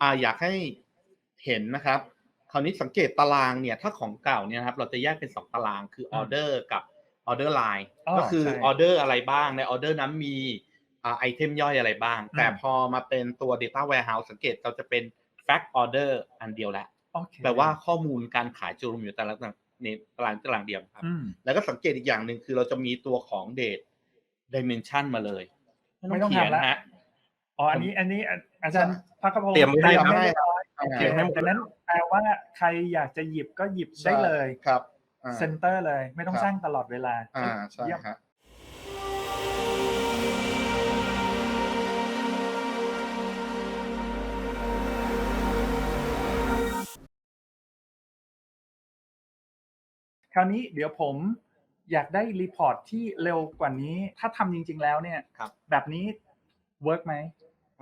อ่าอยากให้เห็นนะครับ คราวนี้สังเกตตารางเนี่ยถ้าของเก่าเนี่ยนะครับเราจะแยกเป็นสองตารางคือออเดอร์กับออเดอร์ไลน์อ๋อก็คือใช่ออเดอร์อะไรบ้างในออเดอร์นั้นมีอ่าไอเทมย่อยอะไรบ้าง แต่อืมพอมาเป็นตัว Data Warehouse สังเกตเราจะเป็น Fact Order อันเดียวแหละโอเคแปลว่าข้อมูลการขายจะรวมอยู่แต่ละในตารางตารางเดียวครับอืมแล้วก็สังเกตอีกอย่างหนึ่งคือเราจะมีตัวของ Date Dimension มาเลย ไม่ต้องเขียนทำละนะฮะ อ๋ออันนี้อันนี้อาอาจารย์พักกระพงศ์เตรียมไว้ให้เตครับไว้เรียบร้อยอ่าโอเคดังนั้นแปลว่าใครอยากจะหยิบก็หยิบได้เลยครับอ่าเซ็นเตอร์เลยไม่ต้องครับสร้างตลอดเวลาอ่าใช่เยี่ยมฮะคราวนี้เดี๋ยวผมอยากได้รีพอร์ตที่เร็วกว่านี้ ถ้าทำจริง ๆ แล้วเนี่ยครับแบบนี้เวิร์กไหม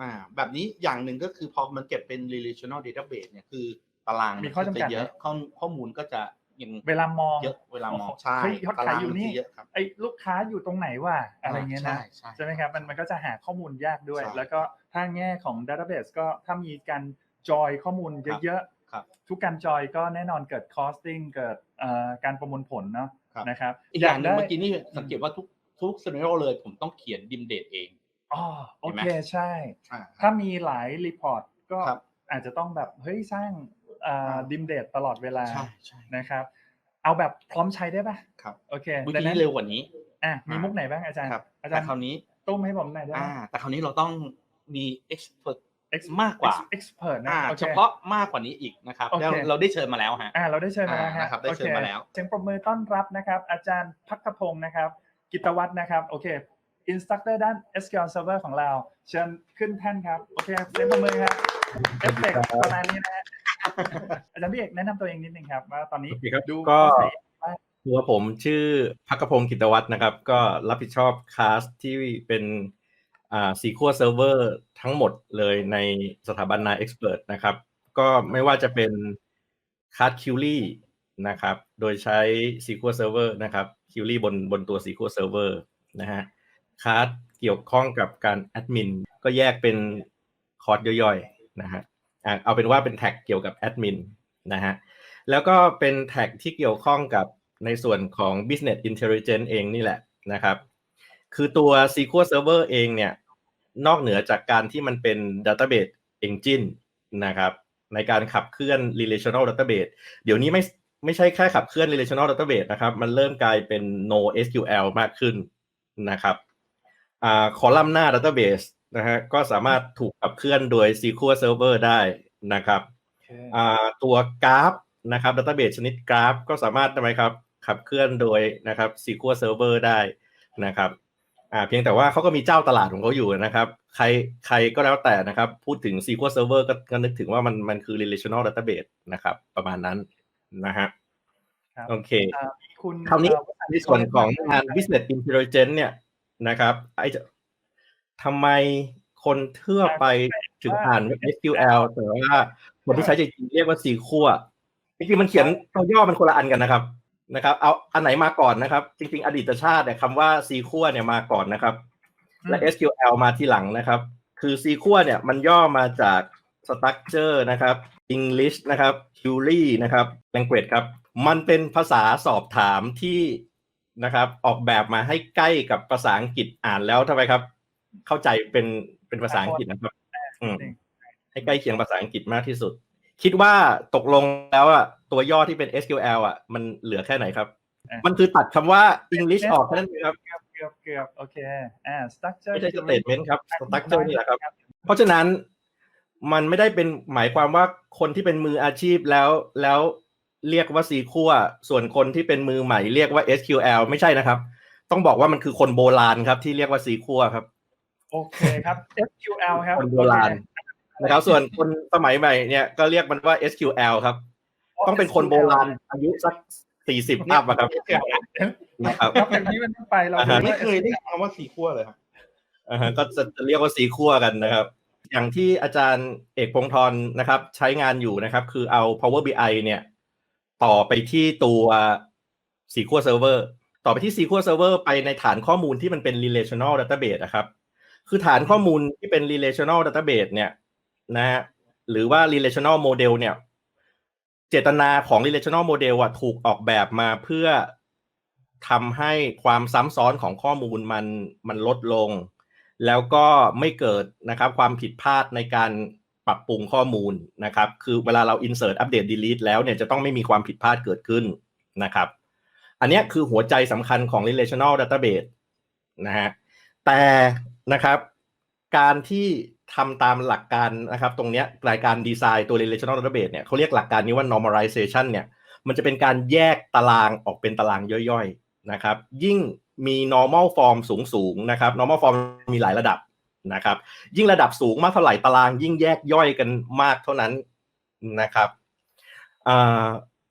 อ่าแบบนี้อย่างหนึ่งก็คือพอมันเก็บเป็น relational database เนี่ยคือตารางมีข้อจำกัดจะเยอะไหมข้อข้อมูลก็จะยังเวลามองเยอะเวลามองใช่เฮ้ยยอดตาขายรางอยู่มันนี่จะเยอะครับไอ้ลูกค้าอยู่ตรงไหนวะอะไรเงี้ยนะใช่ใช่ใช่ไหมครับมันมันก็จะหาข้อมูลยากด้วยใช่แล้วก็ถ้าแง่ของ Database ก็ถ้ามีการจอยข้อมูลเยอะครับๆทุกการจอยก็แน่นอนเกิด costing เกิดเอ่อการประมวลผลเนาะครับนะครับอีกอย่างหนึ่งได้เมื่อกี้นี่สังเกตว่าทุกทุก scenario เลยผมต้องเขียนดิมเดตเอง อ๋อโอเห็นไหมเคใช่ อ่า ถ้ามีหลายรีพอร์ตก็ครับ อาจจะต้องแบบเฮ้ยสร้างเอ่ออ่าดิมเดตตลอดเวลาใช่ใช่นะครับ เอาแบบพร้อมใช้ได้ปะครับ โอเควิดัธีงนั้นเร็วกว่านี้ อะมีอ่ามุมุกไหนบ้างอาจารย์ ครับอาจาแต่รย์คราวนี้ ตุ้มให้ผมหน่อยได้ไหม อ่า แต่คราวนี้เราต้องมี expert Ex- มากกว่า Ex- expert นะอ่า โอค เฉพาะมากกว่านี้อีกนะครับ โอเค แล้วเราได้เชิญมาแล้วฮะ อ่าเราได้เชิญมาแล้วอ่าฮะนะครับได้เชิญโอคมาแล้วเสียงปรบมือต้อนรับนะครับ อาจารย์พักขพงศ์นะครับ กิตวัฒน์นะครับ โอเค อินสตัคเตอร์ด้าน SQL Server ของเรา เชิญขึ้นแท่นครับ โอเคเสียงปรบมือครับเอฟเฟกต์ประมาณนี้นะฮะอาจารย์พี่เอกแนะนำตัวเองนิดนึงครับ ว่าตอนนี้โอเคครับดูก็เข้าใจว่าตัวผมชื่อพักกพงศ์กิตวัฒน์นะครับ ก็รับผิดชอบคลาสที่เป็นอ่าซีคัวเซิร์ฟเวอร์ทั้งหมดเลยในสถาบันนายเอ็กซ์เพรสนะครับ ก็ไม่ว่าจะเป็นคลาสคิวลี่นะครับ โดยใช้ SQL Server นะครับคิวลี่บนบนตัว SQL Server นะฮะ คลาสเกี่ยวข้องกับการแอดมินก็แยกเป็นคอร์สย่อยๆนะฮะเอาเป็นว่าเป็นแท็กเกี่ยวกับแอดมินนะฮะแล้วก็เป็นแท็กที่เกี่ยวข้องกับในส่วนของ business intelligence เองนี่แหละนะครับคือตัว SQL Server เองเนี่ยนอกเหนือจากการที่มันเป็น database engine นะครับในการขับเคลื่อน relational database เดี๋ยวนี้ไม่ไม่ใช่แค่ขับเคลื่อน relational database นะครับ มันเริ่มกลายเป็น NoSQL มากขึ้นนะครับ คอลัมน์หน้า database นะฮะก็สามารถถูกขับเคลื่อนโดย SQL Server ได้นะครับโอเคอ่าตัวกราฟนะครับดัตเตอร์เบสชนิดกราฟก็สามารถทำไมครับขับเคลื่อนโดยนะครับ SQL Server ได้นะครับอ่าเพียงแต่ว่าเขาก็มีเจ้าตลาดของเขาอยู่นะครับ ใครใครก็แล้วแต่นะครับ พูดถึง SQL Server ก็ก็นึกถึงว่ามันมันคือ relational database นะครับ ประมาณนั้นนะฮะครับโอเคอ่ามีคุณคราวนี้เอ่อในส่วนของงาน business intelligence เนี่ย นะครับไอจะทำไมคนทั่วไปถึงอ่าน SQL แต่ว่าคนที่ใช้จริงๆเรียกว่า SQL จริงๆมันเขียนตัวย่อมันคนละอันกันนะครับนะครับ เอาอันไหนมาก่อนนะครับ จริง ๆ อดีตชาติเนี่ยคำว่า SQL เนี่ยมาก่อนนะครับ และ SQL มาทีหลังนะครับ คือ SQL เนี่ยมันย่อมาจาก structure นะครับ English นะครับ query นะครับ language ครับ มันเป็นภาษาสอบถามที่ นะครับ ออกแบบมาให้ใกล้กับภาษาอังกฤษอ่านแล้วทำไมครับ เข้าใจเป็นเป็นภาษาอังกฤษนะครับอืมให้ใกล้เคียงภาษาอังกฤษมากที่สุด คิดว่าตกลงแล้วอะตัวย่อที่เป็น SQL อะ มันเหลือแค่ไหนครับอะมันคือตัดคำว่า English ออกแค่นั้นเองครับเกือบเกือบเกือบโอเคอ่า structure ไม่ใช่ statement ครับ structure นี่แหละครับ เพราะฉะนั้นมันไม่ได้เป็นหมายความว่าคนที่เป็นมืออาชีพแล้วแล้ว เรียกว่า SQL ส่วนคนที่เป็นมือใหม่เรียกว่า SQL ไม่ใช่นะครับ ต้องบอกว่ามันคือคนโบราณครับ ที่เรียกว่า SQL ครับ โอเคครับ SQL ครับคนโบราณนะครับ ส่วนคนสมัยใหม่เนี่ยก็เรียกมันว่า SQL ครับ ต้องเป็นคนโบราณอายุสักสี่สิบอัพอะครับนะครับครับอย่างนี้มันต้องไปเราอ่าฮะดูไม่ว่าเคยได้คำว่าสีขั้วเลยครับอ่าฮะก็จะจะเรียกว่าสีขั้วกันนะครับ อย่างที่อาจารย์เอกพงศ์ธรนะครับ ใช้งานอยู่นะครับ คือเอา Power BI เนี่ย ต่อไปที่ตัวสีขั้วเซิร์ฟเวอร์ต่อไปที่ SQL Server ไปในฐานข้อมูลที่มันเป็น relational database นะครับคือฐานข้อมูลที่เป็น relational database เนี่ยนะฮะหรือว่า relational model เนี่ยเจตนาของ relational model อะถูกออกแบบมาเพื่อทำให้ความซ้ำซ้อนของข้อมูลมันมันลดลง แล้วก็ไม่เกิดนะครับความผิดพลาดในการ ปรับปรุงข้อมูลนะครับ คือเวลาเรา insert update delete แล้วเนี่ยจะต้องไม่มีความผิดพลาดเกิดขึ้นนะครับ อันนี้คือหัวใจสำคัญของ relational database นะฮะ แต่นะครับ การที่ทำตามหลักการนะครับ ตรงเนี้ยรายการดีไซน์ตัว relational database เนี่ยเขาเรียกหลักการนี้ว่า normalization เนี่ย มันจะเป็นการแยกตารางออกเป็นตารางย่อยๆนะครับ ยิ่งมี normal form สูงๆนะครับ normal form มีหลายระดับ นะครับ ยิ่งระดับสูงมากเท่าไหร่ตาราง ยิ่งแยกย่อยกันมากเท่านั้นนะครับอ่า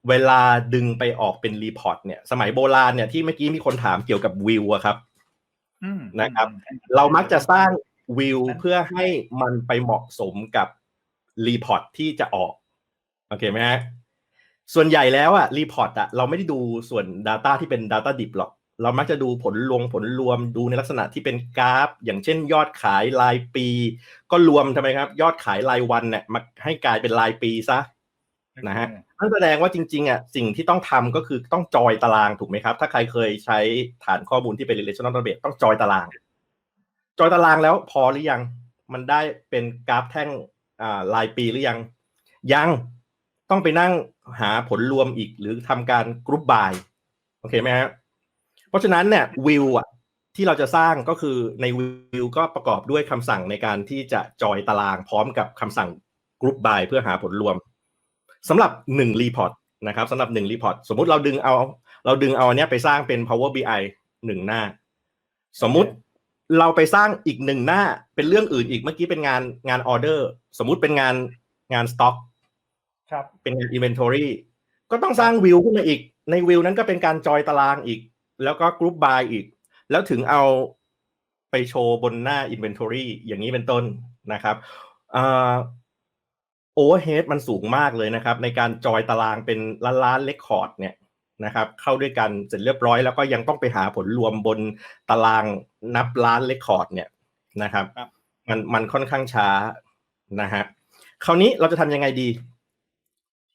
เวลาดึงไปออกเป็นรีพอร์ตเนี่ย สมัยโบราณเนี่ยที่เมื่อกี้มีคนถามเกี่ยวกับวิวอะครับอืมนะครับอืมเรามักจะสร้างวิวเพื่อให้มันไปเหมาะสมกับรีพอร์ตที่จะออกโอเคไหมฮะส่วนใหญ่แล้วอะรีพอร์ตอะเราไม่ได้ดูส่วน Data ที่เป็น Data ดิบหรอก เรามักจะดูผลรวมผลรวมดูในลักษณะที่เป็นกราฟ อย่างเช่น ยอดขายรายปี ก็รวมทำไมครับ ยอดขายรายวันเนี่ยมาให้กลายเป็นรายปีซะนะฮะนั่นแสดงว่าจริงๆอะสิ่งที่ต้องทำก็คือต้องจอยตารางถูกไหมครับ ถ้าใครเคยใช้ฐานข้อมูลที่เป็น relational database ต้องจอยตาราง จอยตารางแล้วพอหรือยัง มันได้เป็นกราฟแท่งอ่ารายปีหรือยัง ยังต้องไปนั่งหาผลรวมอีกหรือทำการกรุ๊ปบายโอเคไหมฮะ เพราะฉะนั้นเนี่ยวิวอะที่เราจะสร้างก็คือในวิวก็ประกอบด้วยคำสั่งในการที่จะจอยตารางพร้อมกับคำสั่งกรุ๊ปบายเพื่อหาผลรวมสำหรับหนึ่งรีพอร์ตนะครับสำหรับหนึ่งรีพอร์ตสมมุติเราดึงเอา เราดึงเอาอันเนี้ยไปสร้างเป็น Power BI หนึ่งหน้า สมมุติเราไปสร้างอีกหนึ่งหน้าเป็นเรื่องอื่นอีกเมื่อกี้เป็นงานงานออเดอร์สมมุติเป็นงานงานสต็อกครับเป็นงาน Inventory ก็ต้องสร้างวิวขึ้นมาอีก ในวิวนั้นก็เป็นการจอยตารางอีก แล้วก็กรุ๊ปบายอีก แล้วถึงเอาไปโชว์บนหน้า Inventory อย่างนี้เป็นต้นนะครับโอเวอร์เฮดมันสูงมากเลยนะครับ ในการจอยตารางเป็นล้านล้านเลคคอร์ดเนี่ยนะครับ เข้าด้วยกันเสร็จเรียบร้อยแล้วก็ยังต้องไปหาผลรวมบนตารางนับล้านเลคคอร์ดเนี่ยนะครับครับมันมันค่อนข้างช้านะฮะคราวนี้เราจะทำยังไงดี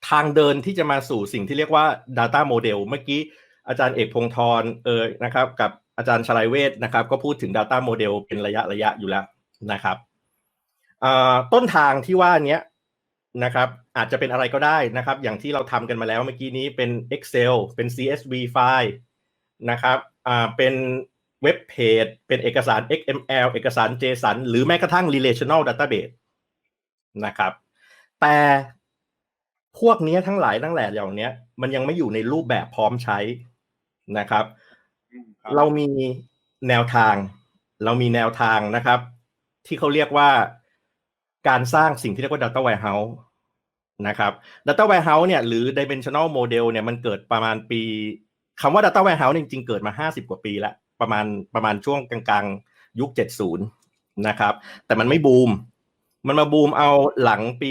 ทางเดินที่จะมาสู่สิ่งที่เรียกว่า Data Model เมื่อกี้ อาจารย์เอกพงศ์ธรเออนะครับ กับอาจารย์ชลัยเวทนะครับ ก็พูดถึง Data Model เป็นระยะระยะอยู่แล้วนะครับต้นทางที่ว่านี้นะครับอาจจะเป็นอะไรก็ได้นะครับ อย่างที่เราทำกันมาแล้วเมื่อกี้นี้เป็น Excel เป็น CSV ไฟล์นะครับเป็นเว็บเพจเป็นเอกสาร XML เอกสาร JSON หรือแม้กระทั่ง relational database นะครับ แต่พวกนี้ทั้งหลายทั้งแหล่เหล่านี้มันยังไม่อยู่ในรูปแบบพร้อมใช้ นะครับ เรามีแนวทาง เรามีแนวทางนะครับ ที่เขาเรียกว่าการสร้างสิ่งที่เรียกว่า data warehouse นะครับ data warehouse เนี่ยหรือ dimensional model เนี่ยมันเกิดประมาณปีคำว่า data warehouse จริงๆเกิดมา 50 กว่าปีแล้ว ประมาณประมาณช่วงกลางๆ ยุค 70 นะครับ แต่มันไม่บูม มันมาบูมเอาหลังปี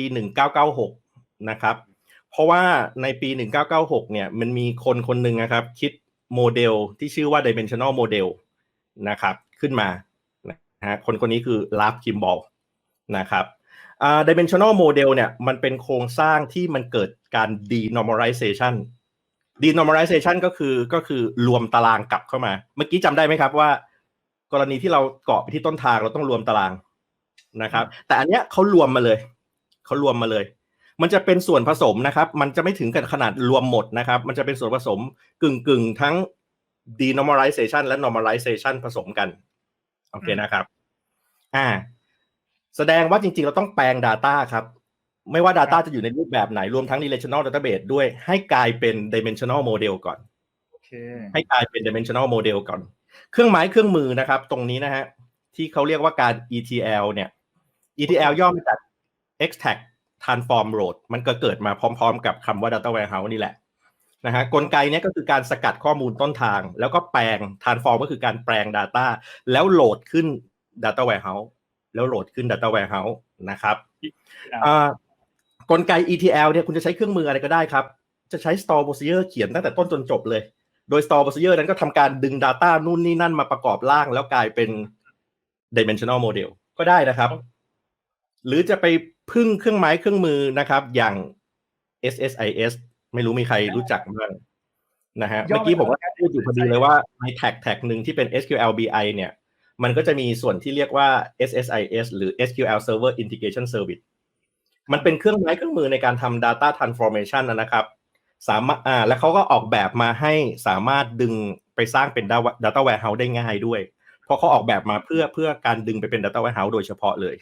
1996 นะครับ เพราะว่าในปี 1996 เนี่ยมันมีคนคนหนึ่งนะครับ คิด โมเดลที่ชื่อว่า dimensional model นะครับ ขึ้นมานะฮะคนคนนี้คือลาฟคิมบอลนะครับอ่า dimensional model เนี่ยมันเป็นโครงสร้างที่มันเกิดการ denormalization denormalization ก็คือก็คือรวมตารางกลับเข้ามา เมื่อกี้จำได้ไหมครับว่า กรณีที่เราเกาะไปที่ต้นทางเราต้องรวมตารางนะครับ แต่อันเนี้ยเขารวมมาเลย เขารวมมาเลย มันจะเป็นส่วนผสมนะครับ มันจะไม่ถึงกับขนาดรวมหมดนะครับ มันจะเป็นส่วนผสมกึ่งกึ่งๆทั้ง denormalization และ normalization ผสมกัน โอเคนะครับ อ่า แสดงว่าจริงๆ เราต้องแปลง Data ครับ ไม่ว่า Data จะอยู่ในรูปแบบไหน รวมทั้ง relational database ด้วย ให้กลายเป็น dimensional model ก่อนโอเคให้กลายเป็น dimensional model ก่อน เครื่องหมายเครื่องมือนะครับ ตรงนี้นะฮะ ที่เขาเรียกว่าการ ETL เนี่ย ETL ย่อมาจาก extract transform load มันก็เกิดมาพร้อม ๆ กับคำว่า data warehouse นี่แหละนะฮะกลไกเนี้ยก็คือการสกัดข้อมูลต้นทาง แล้วก็แปลง transform ก็คือการแปลง Data แล้วโหลดขึ้น data warehouse แล้วโหลดขึ้น data warehouse นะครับอ่าอ่ากลไก ETL เนี่ยคุณจะใช้เครื่องมืออะไรก็ได้ครับ จะใช้ store procedure เขียนตั้งแต่ต้นจนจบเลย โดย store procedure นั้นก็ทำการดึง Data นู่นนี่นั่นมาประกอบร่าง แล้วกลายเป็น dimensional model ก็ได้นะครับ หรือจะไปพึ่งเครื่องไม้เครื่องมือนะครับ อย่าง SSIS ไม่รู้มีใครรู้จักบ้างนะฮะย่อเมื่อกี้ผมก็มาจากพูดอยู่พอดีเลยว่าในแท็กแท็กหนึ่งที่เป็น SQL BI เนี่ย มันก็จะมีส่วนที่เรียกว่า SSIS หรือ SQL Server Integration Service มันเป็นเครื่องไม้เครื่องมือในการทำ data transformation นะนะครับ สามารถอ่าแล้วเขาก็ออกแบบมาให้สามารถดึงไปสร้างเป็น data warehouse ได้ง่ายด้วย เพราะเขาออกแบบมาเพื่อเพื่อการดึงไปเป็น data warehouse โดยเฉพาะเลย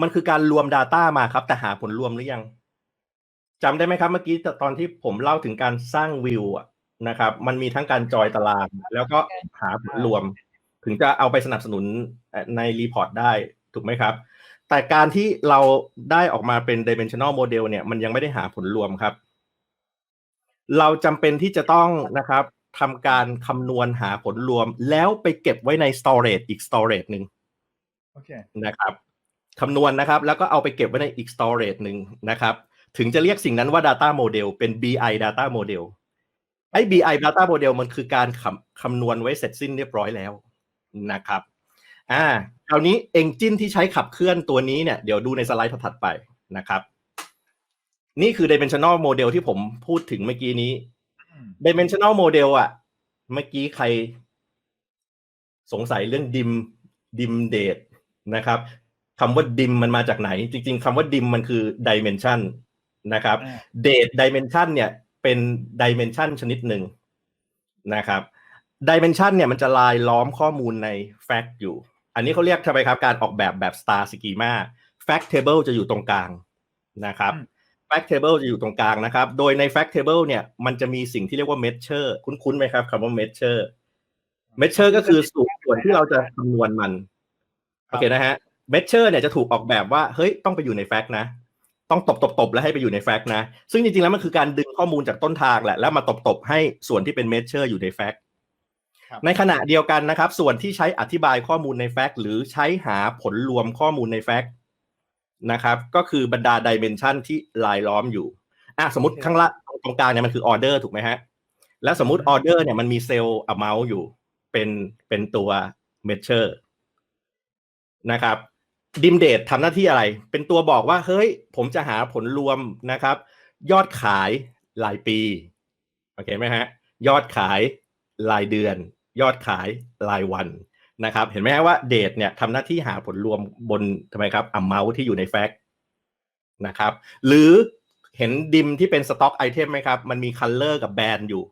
มันคือการรวม Data มาครับ แต่หาผลรวมหรือยังจำได้ไหมครับ เมื่อกี้ตอนที่ผมเล่าถึงการสร้างวิวอะนะครับ มันมีทั้งการจอยตาราง แล้วก็หาผลรวม ถึงจะเอาไปสนับสนุนในรีพอร์ตได้ถูกไหมครับ แต่การที่เราได้ออกมาเป็น dimensional model เนี่ยมันยังไม่ได้หาผลรวมครับ เราจำเป็นที่จะต้องนะครับทำการคำนวณหาผลรวม แล้วไปเก็บไว้ใน storage อีก storage หนึ่งโอเคนะครับ คำนวณนะครับ แล้วก็เอาไปเก็บไว้ในอีก storage หนึ่งนะครับ ถึงจะเรียกสิ่งนั้นว่า data model เป็น BI data model ไอ้ BI data model มันคือการคำคำนวณไว้เสร็จสิ้นเรียบร้อยแล้วนะครับอ่าคราวนี้ engine ที่ใช้ขับเคลื่อนตัวนี้เนี่ยเดี๋ยวดูในสไลด์ถัดๆไปนะครับ นี่คือ dimensional model ที่ผมพูดถึงเมื่อกี้นี้อืม dimensional model อะ เมื่อกี้ใครสงสัยเรื่อง dim dim date นะครับ คำว่า dim มันมาจากไหน จริง ๆคำว่า dim มันคือ dimension นะครับอ่า date dimension เนี่ยเป็น dimension ชนิดหนึ่งนะครับ dimension เนี่ยมันจะลายล้อมข้อมูลใน fact อยู่ อันนี้เขาเรียกทำไมครับการออกแบบแบบ star schema fact table จะอยู่ตรงกลางนะครับอืม fact table จะอยู่ตรงกลางนะครับ โดยใน fact table เนี่ยมันจะมีสิ่งที่เรียกว่า measure คุ้นๆไหมครับคำว่า measure measure ก็คือส่วนส่วนที่เราจะคำนวณมัน โอเคนะฮะ measure เนี่ยจะถูกออกแบบว่าเฮ้ยต้องไปอยู่ใน fact นะต้องตบตบตบแล้วให้ไปอยู่ใน fact นะ ซึ่งจริงๆ แล้วมันคือการดึงข้อมูลจากต้นทางแหละ แล้วมาตบตบให้ส่วนที่เป็น measure อยู่ใน fact ครับในขณะเดียวกันนะครับ ส่วนที่ใช้อธิบายข้อมูลใน fact หรือใช้หาผลรวมข้อมูลใน fact นะครับ ก็คือบรรดา dimension ที่ลายล้อมอยู่อะสมมติข้างละตรงกลางเนี่ยมันคือ order ถูกไหมฮะ แล้วสมมุติ order เนี่ยมันมีเซลล์ amount อยู่เป็นเป็นตัว measure นะครับ ดิมเดททำหน้าที่อะไร เป็นตัวบอกว่าเฮ้ย ผมจะหาผลรวมนะครับ ยอดขายรายปีโอเคไหมฮะยอดขายรายเดือน ยอดขายรายวันนะครับ เห็นไหมฮะว่าเดทเนี่ยทำหน้าที่หาผลรวมบนทำไมครับ amount ที่อยู่ในแฟกต์นะครับ หรือเห็นดิมที่เป็นสต็อกไอเทมไหมครับ มันมีคัลเลอร์กับแบรนด์อยู่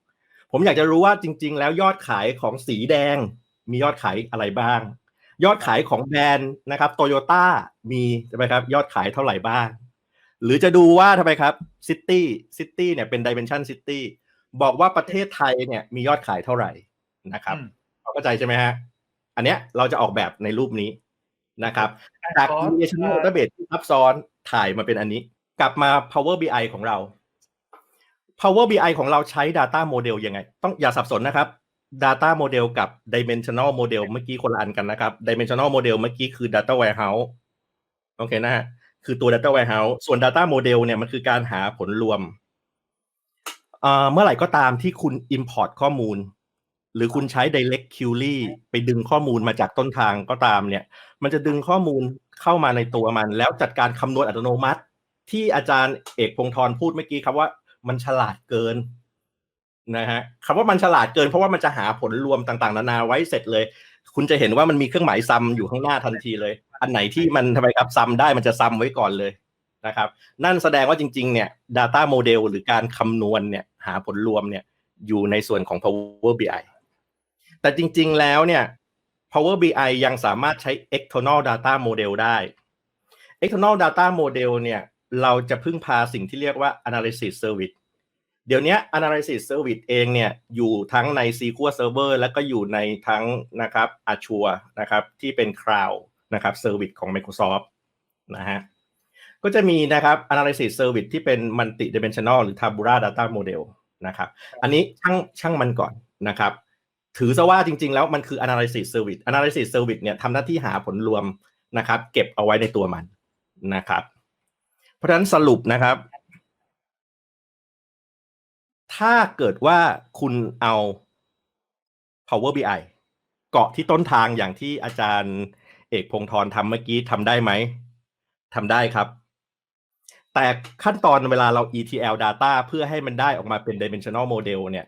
ผมอยากจะรู้ว่าจริง ๆ แล้วยอดขายของสีแดงมียอดขายอะไรบ้าง ยอดขายของแบรนด์นะครับโตโยต้ามีใช่ไหมครับยอดขายเท่าไหร่บ้าง หรือจะดูว่าทำไมครับซิตี้ซิตี้เนี่ยเป็นดิเมนชันซิตี้บอกว่าประเทศไทยเนี่ยมียอดขายเท่าไหร่นะครับอืมเข้าใจใช่ไหมฮะอันเนี้ยเราจะออกแบบในรูปนี้นะครับจากขอ relational เอ่อ database ที่ซับซ้อนถ่ายมาเป็นอันนี้ กลับมา Power BI ของเรา Power BI ของเราใช้ Data Model ยังไง ต้องอย่าสับสนนะครับ Data Model กับ Dimensional Model เมื่อกี้คนละอันกันนะครับ Dimensional Model เมื่อกี้คือ Data Warehouse โอเคนะฮะคือตัว Data Warehouse ส่วน Data Model เนี่ยมันคือการหาผลรวมเอ่อเมื่อไหร่ก็ตามที่คุณ Import ข้อมูล หรือคุณใช้ Direct Query ไปดึงข้อมูลมาจากต้นทางก็ตามเนี่ย มันจะดึงข้อมูลเข้ามาในตัวมัน แล้วจัดการคำนวณอัตโนมัติ ที่อาจารย์เอกพงศธรพูดเมื่อกี้ครับว่า มันฉลาดเกิน นะฮะคำว่ามันฉลาดเกินเพราะว่ามันจะหาผลรวมต่างๆ นานาไว้เสร็จเลย คุณจะเห็นว่ามันมีเครื่องหมายซัมอยู่ข้างหน้าทันทีเลย อันไหนที่มันทำไมครับซัมได้มันจะซัมไว้ก่อนเลยนะครับ นั่นแสดงว่าจริง ๆ เนี่ย Data Model หรือการคำนวณเนี่ยหาผลรวมเนี่ยอยู่ในส่วนของ Power BI แต่จริง ๆ แล้วเนี่ย Power BI ยังสามารถใช้ external data model ได้ external data model เนี่ย เราจะพึ่งพาสิ่งที่เรียกว่า analysis service เดี๋ยวนี้ analysis service เองเนี่ยอยู่ทั้งใน SQL Server แล้วก็อยู่ในทั้งนะครับ Azure นะครับที่เป็น cloud นะครับ service ของ Microsoft นะฮะก็จะมีนะครับ analysis service ที่เป็น multi dimensional หรือ tabular data model นะครับอันนี้ช่างช่างมันก่อนนะครับถือซะว่าจริงๆ แล้วมันคือ analysis service analysis service เนี่ยทำหน้าที่หาผลรวมนะครับ เก็บเอาไว้ในตัวมันนะครับ เพราะฉะนั้นสรุปนะครับ ถ้าเกิดว่าคุณเอา Power BI เกาะที่ต้นทางอย่างที่อาจารย์เอกพงศ์ธรทำเมื่อกี้ทำได้ไหมทำได้ครับ แต่ขั้นตอนเวลาเรา ETL data เพื่อให้มันได้ออกมาเป็น dimensional model เนี่ย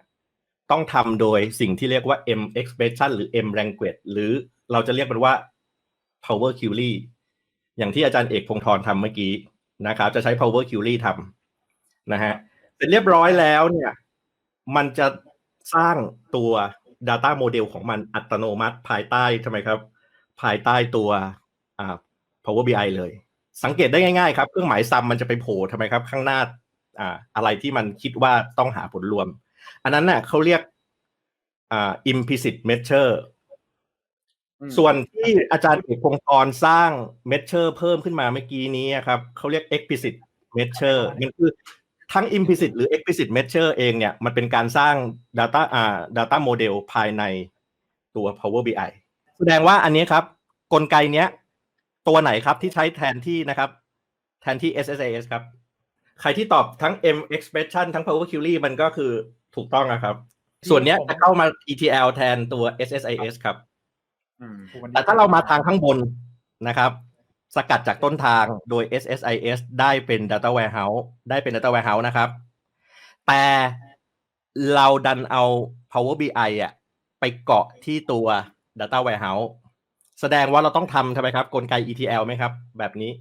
ต้องทำโดยสิ่งที่เรียกว่า M expression หรือ M language หรือเราจะเรียกมันว่า power query อย่างที่อาจารย์เอกพงศ์ธรทำเมื่อกี้นะครับ จะใช้ power query ทำนะฮะ ร็จเรียบร้อยแล้วเนี่ย มันจะสร้างตัว data model ของมันอัตโนมัติภายใต้ทำไมครับ ภายใต้ตัวอ่า Power BI เลย สังเกตได้ง่ายๆครับ เครื่องหมายซัมมันจะไปโผล่ทำไมครับ ข้างหน้าอ่าอะไรที่มันคิดว่าต้องหาผลรวม อันนั้นน่ะเขาเรียกอ่า implicit measure อืมส่วนที่อาจารย์เอกพงศ์ธรสร้าง measure เพิ่มขึ้นมาเมื่อกี้นี้ครับเขาเรียก explicit measure มันคือ ทั้ง implicit หรือ explicit measure เองเนี่ยมันเป็นการสร้าง data อ่า data model ภายในตัว Power BI แสดงว่าอันนี้ครับกลไกเนี้ย ตัวไหนครับที่ใช้แทนที่นะครับ แทนที่ SSIS ครับ ใครที่ตอบทั้ง M expression ทั้ง Power Query มันก็คือถูกต้องนะครับ ส่วนเนี้ยจะเข้ามา ETL แทนตัว SSIS ครับอืมแต่ถ้าเรามาทางข้างบนนะครับ สกัดจากต้นทางโดย SSIS ได้เป็น Data Warehouse ได้เป็น Data Warehouse นะครับ แต่เราดันเอา Power BI อะไปเกาะที่ตัว Data Warehouse แสดงว่าเราต้องทำทำไมครับ กลไก ETL ไหมครับ แบบนี้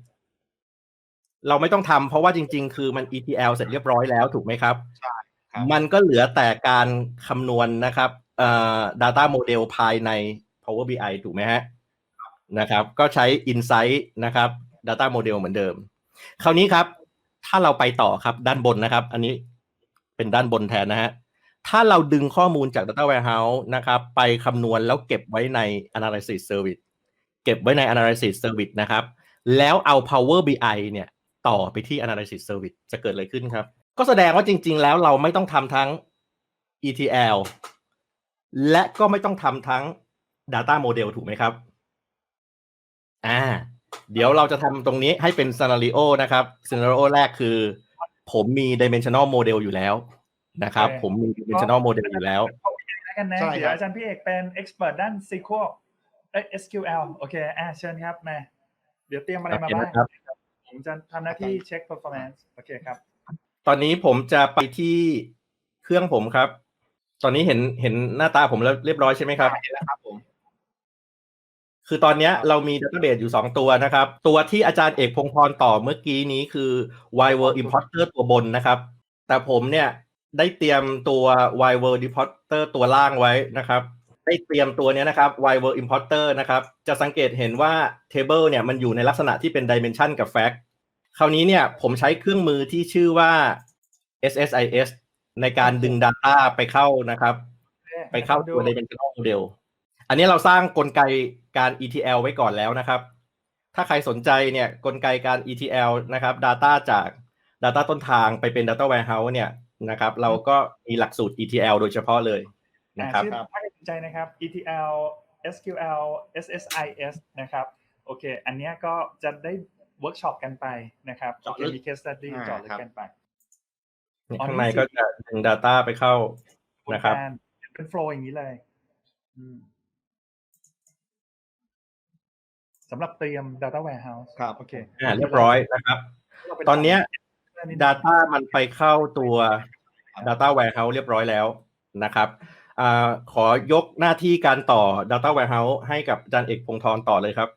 เราไม่ต้องทำเพราะว่าจริง ๆ คือมัน ETL เสร็จเรียบร้อยแล้วถูกไหมครับครับมันก็เหลือแต่การคำนวณนะครับเอ่อ data model ภายใน Power BI ถูกไหมฮะ นะครับก็ใช้ Insight นะครับ data model เหมือนเดิม คราวนี้ครับ ถ้าเราไปต่อครับด้านบนนะครับ อันนี้เป็นด้านบนแทนนะฮะถ้าเราดึงข้อมูลจาก Data Warehouse นะครับ ไปคำนวณแล้วเก็บไว้ใน Analysis Service เก็บไว้ใน Analysis Service นะครับ แล้วเอา Power BI เนี่ยต่อไปที่ Analysis Service จะเกิดอะไรขึ้นครับ ก็แสดงว่าจริง ๆ แล้วเราไม่ต้องทำทั้ง ETL และก็ไม่ต้องทำทั้ง Data Model ถูกไหมครับ อ่า เดี๋ยวเราจะทำตรงนี้ให้เป็น Scenario นะครับ Scenario แรกคือ ผมมี Dimensional Model อยู่แล้วนะครับโอเคผมมี Dimensional Model อยู่แล้วแล้วกันนะใช่ครับเดี๋ยวอาจารย์พี่เอกเป็น expert ด้าน SQL เอ้ย SQL โอเคอะเชิญครับมาเดี๋ยวเตรียมอะไรมาโอเคบ้างนะครับผมจะทำหน้าที่เช็ค performance โอเคครับ ตอนนี้ผมจะไปที่เครื่องผมครับ ตอนนี้เห็นเห็นหน้าตาผมแล้วเรียบร้อยใช่ไหมครับเห็นแล้วครับผม คือตอนนี้เรามีดัตเตอร์เบสอยู่ 2 ตัวนะครับ ตัวที่อาจารย์เอกพงศ์พรต่อเมื่อกี้นี้คือ y w o r d importer ตัวบนนะครับ แต่ผมเนี่ยได้เตรียมตัว y w o r d importer ตัวล่างไว้นะครับได้เตรียมตัวเนี้ยนะครับ y w o r d importer นะครับ จะสังเกตเห็นว่า table เนี่ยมันอยู่ในลักษณะที่เป็น dimension กับ fact คราวนี้เนี่ยผมใช้เครื่องมือที่ชื่อว่า SSIS ในการดึง Data ไปเข้านะครับ ไปเข้าตัว dimensional model อันนี้เราสร้างกลไกการ ETL ไว้ก่อนแล้วนะครับ ถ้าใครสนใจเนี่ยกลไกการ ETL นะครับ Data จาก Data ต้นทางไปเป็น Data Warehouse เนี่ยนะครับ เราก็มีหลักสูตร ETL โดยเฉพาะเลยนะครับอ่าชื่อถ้าใครสนใจนะครับ ETL SQL SSIS นะครับโอเค อันเนี้ยก็จะได้เวิร์กช็อปกันไปนะครับเจาะโอเคลึกมี case study อ่าเจาะลึกครับกันไปเนี่ยอ๋อข้างในนี่สิก็จะดึง Data ไปเข้านะครับการเป็น flow อย่างนี้เลย สำหรับเตรียม data warehouse ครับโอเคอ่าเรียบร้อยนะครับ ตอนเนี้ย Data มันไปเข้าตัว Data Warehouse เรียบร้อยแล้วนะครับอาขอยกหน้าที่การต่อ Data Warehouse ให้กับอาจารย์เอกพงศ์ธรต่อเลยครับ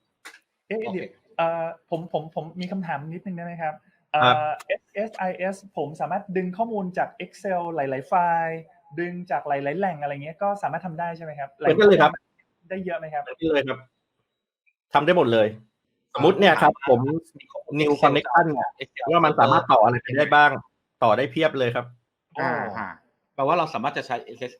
เอ๊ะโอเคเดี๋ยวเอ่อผมผมผมมีคำถามนิดนึงได้ไหมครับเอ่ครับอ SSIS ผมสามารถดึงข้อมูลจาก Excel หลาย ๆ ไฟล์ ดึงจากหลาย ๆ แหล่งอะไรเงี้ยก็สามารถทำได้ใช่ไหมครับเหมือนกันเลยครับ ได้เยอะไหมครับนี่เลยครับ ทำได้หมดเลย สมมติเนี่ยครับ ผม New Connection เนี่ยว่ามันสามารถต่ออะไรไปได้บ้าง ต่อได้เพียบเลยครับอ่าฮะแปลว่าเราสามารถจะใช้ SS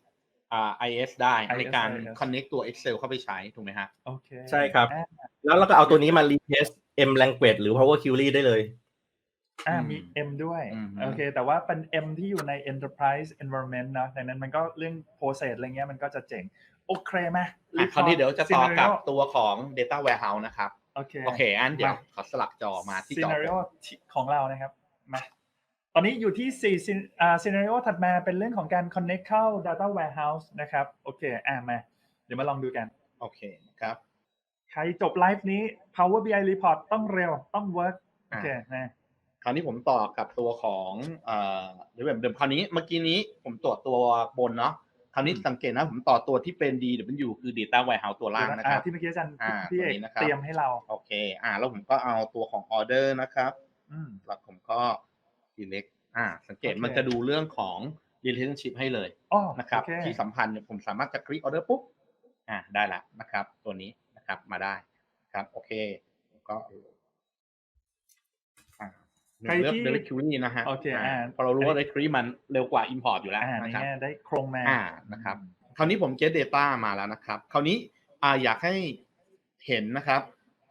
อ่า IS ได้ IS ในการ IS connect ตัว Excel เข้าไปใช้ ถูกไหมฮะโอเคใช่ครับอ่าแล้วเราก็เอาตัวนี้มา replace M language หรือ Power Query ได้เลยอ่าอืมมี M ด้วยอืมโอเค แต่ว่าเป็น M ที่อยู่ใน enterprise environment เนอะดังนั้นมันก็เรื่อง process อะไรเงี้ยมันก็จะเจ๋ง โอเคไหมอะคราวนี้เดี๋ยวจะต่อกับ Scenario ตัวของ Data Warehouse นะครับ โอเคโอเคอันเดี๋ยวมาขอสลับจอมาที่จอ scenario ที่ของเรานะครับมาตอนนี้อยู่ที่4 scen- อ่า scenario ถัดมาเป็นเรื่องของการ connect เข้า data warehouse นะครับโอเคอ่ามาเดี๋ยวมาลองดูกัน โอเคครับ ใครจบไลฟ์นี้ Power BI report ต้องเร็วต้อง work โอเคนะคราวนี้ผมต่อกับตัวของเอ่อเดี๋ยวแบบเดิมคราวนี้เมื่อกี้นี้ผมตรวจตัวบนเนาะ คราวนี้สังเกตนะผมต่อตัวที่เป็น DW คือ Data Warehouse ตัวล่างนะครับอ่าที่เมื่อกี้อาจารย์อ่าพี่เอกตัวนี้นะครับเตรียมให้เราโอเค อ่า แล้วผมก็เอาตัวของ Order นะครับอืมแล้วผมก็ select อ่า สังเกตโอเคมันจะดูเรื่องของ relationship ให้เลยอ๋อนะครับโอเคที่สัมพันธ์เนี่ยผมสามารถจะคลิก Order ปุ๊บอ่าได้ละนะครับ ตัวนี้นะครับมาได้ครับโอเคผมก็อ่า ใครเลือกที่ directory นะฮะโอเคอ่าพอเรารู้ว่า directory มันเร็วกว่า import อยู่แล้วอ่าในนะครับแง่ได้โครงมาอ่านะครับคราวนี้ผม get data มาแล้วนะครับ คราวนี้อ่าอยากให้เห็นนะครับ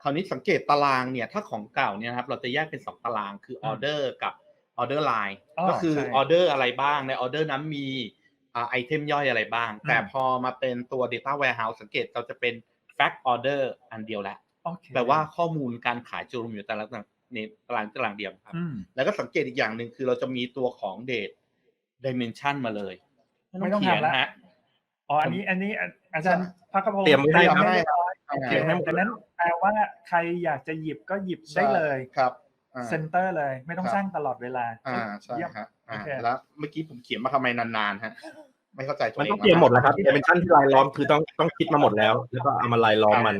คราวนี้สังเกตตารางเนี่ยถ้าของเก่าเนี่ยนะครับเราจะแยกเป็นสองตารางคืออืม order กับ order line อ๋อก็คือใช่ order อะไรบ้างใน order นั้นมีอ่าไอเทมย่อยอะไรบ้างอืมแต่พอมาเป็นตัว data warehouse สังเกตเราจะเป็น fact order อันเดียวแหละโอเคแปลว่าข้อมูลการขายจะรวมอยู่แต่ละ ในตารางตารางเดียวครับอืมแล้วก็สังเกตอีกอย่างหนึ่งคือเราจะมีตัวของ date dimension มาเลย ไม่ต้องเขียนทำละนะฮะอ๋ออันนี้อันนี้อาอาจารย์พักกระพงศ์เตรียมไว้ให้เตรียมครับให้เรียบร้อยอ่าโอเคเตรียมให้หมดดังนั้นแปลว่าใครอยากจะหยิบก็หยิบได้เลยครับอ่าเซนเตอร์เลย ไม่ต้องครับสร้างตลอดเวลา อ่าใช่เยี่ยมฮะอ่าโอเคแล้วเมื่อกี้ผมเขียนมาทำไมนานๆฮะไม่เข้าใจตัวมันเองต้องเตรียมหมดแล้วครับดิเมนชันที่รายล้อมคือต้องต้องคิดมาหมดแล้ว แล้วก็เอามาลายล้อมมัน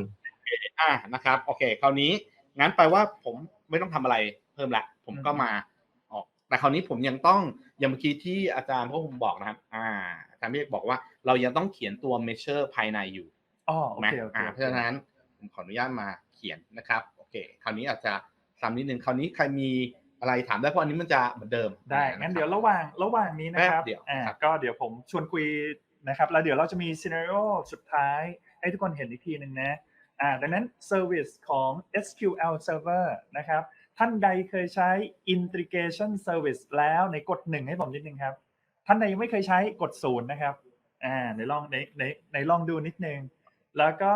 อ่านะครับ โอเค คราวนี้งั้นแปลว่าผม ไม่ต้องทำอะไรเพิ่มละ ผมก็อืมมาออก แต่คราวนี้ผมยังต้องอย่างเมื่อกี้ที่อาจารย์พวกผมบอกนะครับ อ่าอาจารย์เมฆบอกว่าเรายังต้องเขียนตัว measure ภายในอยู่อ๋อถูโอกไหมเคโอเคอ่าเพราะฉะนั้นผมขออนุญาตมาเขียนนะครับโอเค คราวนี้อาจจะซ้ำนิดนึงคราวนี้ใครมีอะไรถามได้เพราะอันนี้มันจะเหมือนเดิมได้งั้นเดี๋ยวระหว่างระหว่างนี้นะครับแป๊บเดียวอ่าครับก็เดี๋ยวผมชวนคุยนะครับ แล้วเดี๋ยวเราจะมีซีนารีโอสุดท้ายให้ทุกคนเห็นอีกทีหนึ่งนะ อ่าดังนั้น Service ของ SQL Server นะครับ ท่านใดเคยใช้ Integration Service แล้วในกดหนึ่งให้ผมนิดนึงครับ ท่านใดยังไม่เคยใช้กดศูนย์นะครับอ่าในลองในในในลองดูนิดนึง แล้วก็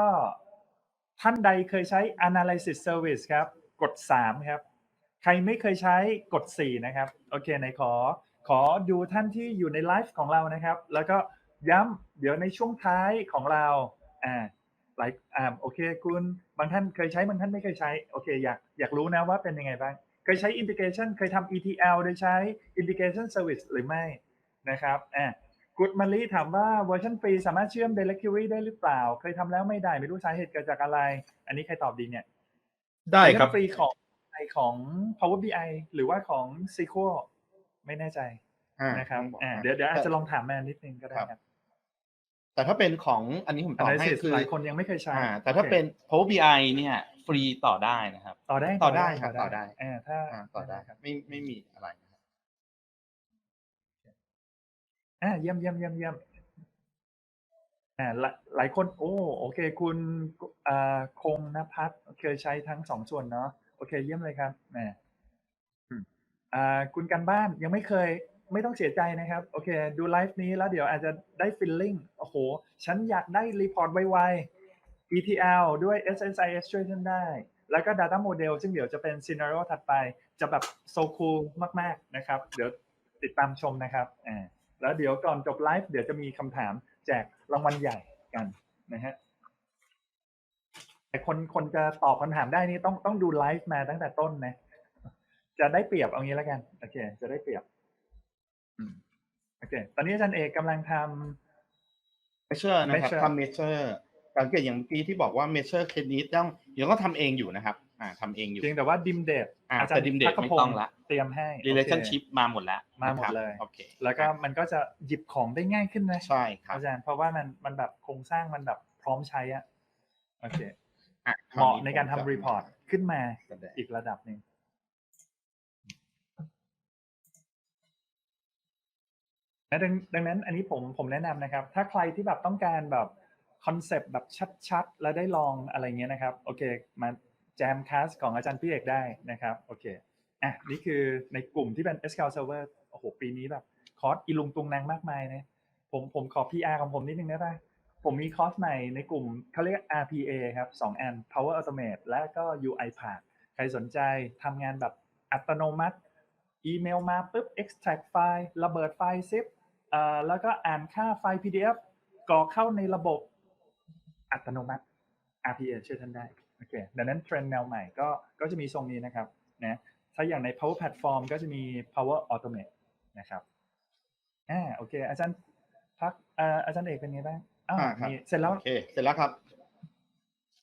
ท่านใดเคยใช้ Analysis Service ครับ กดสามครับ ใครไม่เคยใช้กด 4 นะครับ โอเคไหนขอ ขอดูท่านที่อยู่ในไลฟ์ของเรานะครับ แล้วก็ย้ำเดี๋ยวในช่วงท้ายของเราอ่า หลายอ่าโอเค คุณบางท่านเคยใช้บางท่านไม่เคยใช้โอเคอยากอยากรู้นะว่าเป็นยังไงบ้าง เคยใช้ integration เคยทำ ETL โดยใช้ integration service หรือไม่นะครับอ่ากุดมาลีถามว่าเวอร์ชันฟรีสามารถเชื่อม directory ได้หรือเปล่า เคยทำแล้วไม่ได้ ไม่รู้สาเหตุเกิดจากอะไร อันนี้ใครตอบดีเนี่ย ได้ครับเวอร์ชันฟรีของไอของ Power BI หรือว่าของ SQL ไม่แน่ใจอ่านะครับต้องบอกอ่าครับเดี๋ยวเดี๋ยวอาจจะลองถามแมนนิดนึงก็ได้ครับ แต่ถ้าเป็นของอันนี้ผมตอบให้ Analysis คือหลายคนยังไม่เคยใช้อ่าแต่ถ้าโอคเป็น Power BI เนี่ยฟรีต่อได้นะครับ ต่อได้ต่อได้ครับต่อได้อ่าถ้าอ่าต่อได้ครับไม่ไม่มีอะไรนะครับอ่าเยี่ยมเยี่ยมเยี่ยมเยี่ยมอ่าหลายหลายคน โอ้โอเค คุณอ่าคงนภัสเคยใช้ทั้งสองส่วนเนาะโอเค เยี่ยมเลยครับแหมอืมอ่าคุณกันบ้านยังไม่เคย ไม่ต้องเสียใจนะครับ โอเค ดูไลฟ์นี้แล้วเดี๋ยวอาจจะได้ฟิลลิ่งโอ้โห ฉันอยากได้รีพอร์ตไวๆ ETL ด้วย SSIS ช่วยฉันได้ แล้วก็ Data Model ซึ่งเดี๋ยวจะเป็น Scenario ถัดไป จะแบบ so cool มาก ๆ นะครับ เดี๋ยวติดตามชมนะครับอ่าแล้วเดี๋ยวก่อนจบไลฟ์เดี๋ยวจะมีคำถามแจกรางวัลใหญ่กันนะฮะแต่คนคนจะตอบคำถามได้นี่ต้องต้องดูไลฟ์มาตั้งแต่ต้นนะ จะได้เปรียบเอางี้แล้วกัน โอเค จะได้เปรียบ โอเค ตอนนี้อาจารย์เอกกำลังทำ measure นะครับ measure ทำ measure สังเกตอย่างเมื่อกี้ที่บอกว่า measure เคสนี้ต้องยังต้องทำเองอยู่นะครับ อ่าทำเองอยู่เพียงแต่ว่าดิมเดตอ่าอาจารแต่ย์ dim date พักกไม่พงต้องศ์ละเตรียมให้โอเค relationship มาหมดแล้วมาหมดนะครับเลยโอเคแล้วก็มันก็จะหยิบของได้ง่ายขึ้นนะใช่ครับอาจารย์เพราะว่ามันมันแบบโครงสร้างมันแบบพร้อมใช้อะโอเคอะเหมาะควในการผมทำจะรีพอร์ตขึ้นมาแสดงอีกระดับหนึ่ง และดังดังนั้นอันนี้ผมผมแนะนำนะครับ ถ้าใครที่แบบต้องการแบบคอนเซปต์แบบชัดๆ และได้ลองอะไรเงี้ยนะครับ โอเค มาแจมค a สของอาจารย์พี่เอกได้นะครับ โอเค อะ นี่คือในกลุ่มที่เป็น SQL Server โอ้โห ปีนี้แบบคอร์สอีลุงตุงนางมากมายนะผมผมขอ PR ของผมนิดนึงได้ปะผมมีคอร์สใหม่ในกลุ่มเขาเรียก RPA ครับสองอัน Power Automate และก็ UiPath ใครสนใจทำงานแบบอัตโนมัติ อีเมลมาปุ๊บ extract ไฟล์ระเบิดไฟล์ zip เอ่อ แล้วก็อ่านค่าไฟล์ PDF กรอกเข้าในระบบอัตโนมัติ RPA ช่วยท่านได้โอเคดังนั้นเทรนด์แนวใหม่ก็ก็จะมีทรงนี้นะครับนะถ้าอย่างใน Power Platform ก็จะมี Power Automate นะครับอ่าโอเค อาจารย์พักอ่าอาจารย์เอกเป็นไงบ้างอ้าวอ่าครับมีเสร็จแล้วโอเคเสร็จแล้วครับ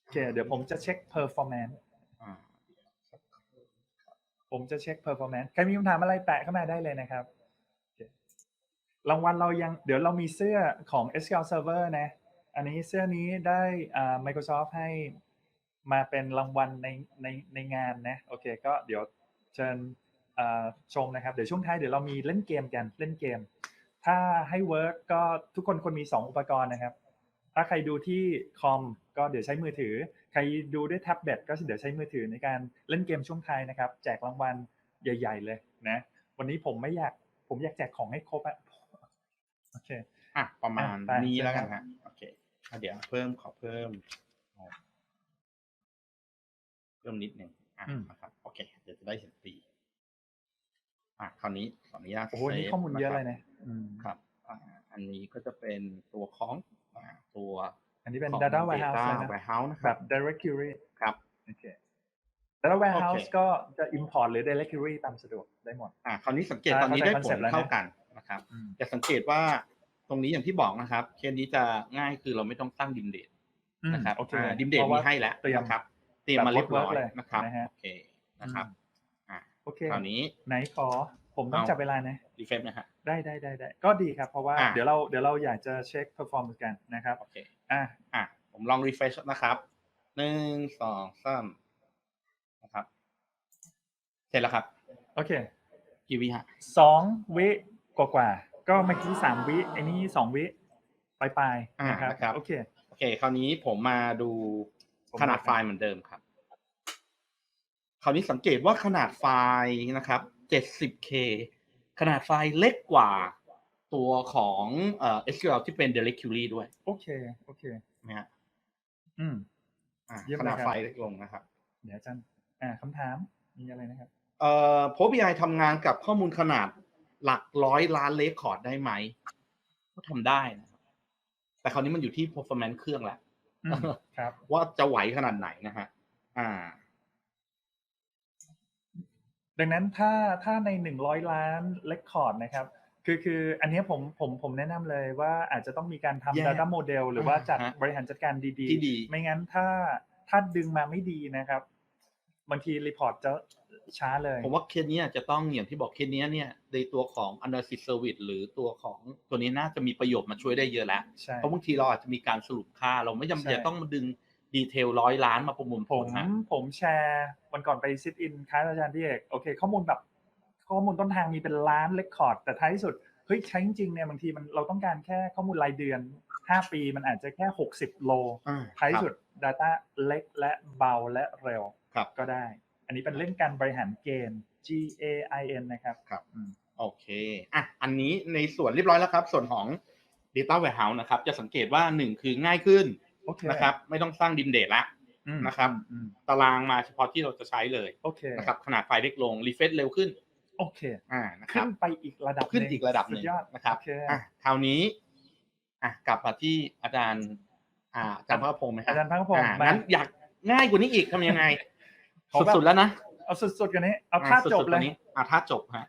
โอเคเดี๋ยวผมจะเช็ค performance อ่าผมจะเช็ค performance ใครมีคำถามอะไรแปะเข้ามาได้เลยนะครับโอเค รางวัลเรายังเดี๋ยวเรามีเสื้อของ SQL Server นะ อันนี้เสื้อนี้ได้อ่า Microsoft ให้มาเป็นรางวัลในในในงานนะโอเคก็เดี๋ยวเชิญชมนะครับ เดี๋ยวช่วงท้ายเดี๋ยวเรามีเล่นเกมกันเล่นเกม ถ้าให้เวิร์กก็ทุกคนควรมี 2 อุปกรณ์นะครับ ถ้าใครดูที่คอมก็เดี๋ยวใช้มือถือ ใครดูด้วยแท็บเล็ตก็เดี๋ยวใช้มือถือในการเล่นเกมช่วงท้ายนะครับ แจกรางวัลใหญ่ ๆ เลยนะวันนี้ผมไม่อยากผมอยากแจกของให้ครบอะ โอเคอะประมาณอะไปนี้เชิญแล้วกันครับฮะโอเคอะเดี๋ยวเพิ่มขอเพิ่ม เพิ่มนิดหนึ่งอะนะครับโอเคเดี๋ยวจะได้เห็นตีอะคราวนี้ขออนุญาตโอ้โหนี่ซฟข้อมูลเยอะคเลรับยนะอืมครับอ่าอันนี้ก็จะเป็นตัวของอ่าตัว อันนี้เป็นของ data warehouse data เลยนะ warehouse นะคแบรับบ directory ครับโอเค data warehouse โอเคก็จะ import หรือ directory ตามสะดวกได้หมดอ่าคราวนี้สังเกตอ่าตอนนี้ได้เข้าใจผ concept ลแล้วนะเท่ากัน นะครับอืมจะสังเกตว่าตรงนี้อย่างที่บอกนะครับ เคสนี้จะง่ายคือเราไม่ต้องตั้งดิมเดตอืมนะครับโอเคอ่าดิมเดตพราะมีว่าให้แล้วเตรียมนะครับ เตรียมมาเรียบร้อยแบบ work เลยนะครับนะฮะโอเคนะครับอ่าโอเคคราวนี้ไหนขอผมต้องเอาจับเวลานะรีเฟซนะฮะได้ได้ได้ได้ก็ดีครับ เพราะว่าอะเดี๋ยวเราเดี๋ยวเราอยากจะเช็ค performance กันนะครับโอเคอะอะผมลองรีเฟซนะครับหนึ่งสองสามนะครับ เสร็จแล้วครับ โอเค กี่วิฮะสองวิ กว่ากว่าๆก็เมื่อกี้สามวิไอ้นี่สองวิปลายปลายๆอ่านะครับนะครับ โอเค โอเค คราวนี้ผมมาดูผมขนาดมาไฟล์เหมือนเดิมครับ คราวนี้สังเกตว่าขนาดไฟล์นะครับ 70K ขนาดไฟล์เล็กกว่าตัวของเอ่อ SQL ที่เป็น directory ด้วย โอเค โอเคนะฮะอืมอ่าเยี่ยมขนาดเลยครับไฟล์เล็กลงนะครับ เดี๋ยวอาจารย์อ่าคำถามมีอะไรนะครับ เอ่อ Power BI ทำงานกับข้อมูลขนาด หลักร้อยล้านเลคคอร์ดได้ไหมก็ทำได้นะครับแต่คราวนี้มันอยู่ที่ performance เครื่องแหละอืมครับ ว่าจะไหวขนาดไหนนะฮะอ่า ดังนั้นถ้าถ้าในหนึ่งร้อยล้านเลคคอร์ดนะครับคือคืออันเนี้ยผมผมผมแนะนำเลยว่าอาจจะต้องมีการแยกทำ Data Model หรือว่าจัดอ่าฮะบริหารจัดการดีที่ดีไม่งั้นถ้าถ้าดึงมาไม่ดีนะครับ บางทีรีพอร์ตจะ ช้าเลย ผมว่าเคสเนี้ยจะต้องอย่างที่บอกเคสเนี้ยเนี่ยในตัวของ analysis service หรือตัวของตัวนี้น่าจะมีประโยชน์มาช่วยได้เยอะแล้วใช่เพราะบางทีเราอาจจะมีการสรุปค่า เราไม่จำเป็นใช่จะต้องมาดึงดีเทลร้อยล้านมาประมวลผผลมนะผมแชร์วันก่อนไปซิทอินค้าอาจารย์พี่เอกโอเค ข้อมูลแบบข้อมูลต้นทางมีเป็นล้านเลคคอร์ดแต่ท้ายที่สุดเฮ้ยใช้จริงๆเนี่ยบางทีมันเราต้องการแค่ข้อมูลรายเดือน 5 ปีมันอาจจะแค่ 60 โลอ่าท้ายครับสุด Data เล็กและเบาและเร็วครับก็ได้ อันนี้เป็นเรื่องการบริหารเกณฑ์ G A I N นะครับครับอืมโอเคอะอันนี้ในส่วนเรียบร้อยแล้วครับ ส่วนของ data warehouse นะครับ จะสังเกตว่าหนึ่งคือง่ายขึ้นโอเคนะครับ ไม่ต้องสร้างดิมเดตละอืมนะครับอืมตารางมาเฉพาะที่เราจะใช้เลย โอเคนะครับ ขนาดไฟล์เล็กลง รีเฟซเร็วขึ้น โอเค อ่า นะคขึ้รับนไปอีกระดับขึ้นหงอีกระดับหนึ่งสุยอดนะครับโอเคอะคราวนี้ อะ กลับมาที่อาจารย์ อ่า อาจารย์พระพงศ์ไหมครัอาจารย์พักพงศ์อ่ามางั้นอยากง่ายกว่านี้อีกทำยังไงขอแบบ สุดๆแล้วนะ เอาสุดๆกันนี้ เอาอ่ท่าสุจบๆกเลว่ายนี้อ่าท่าจบฮะ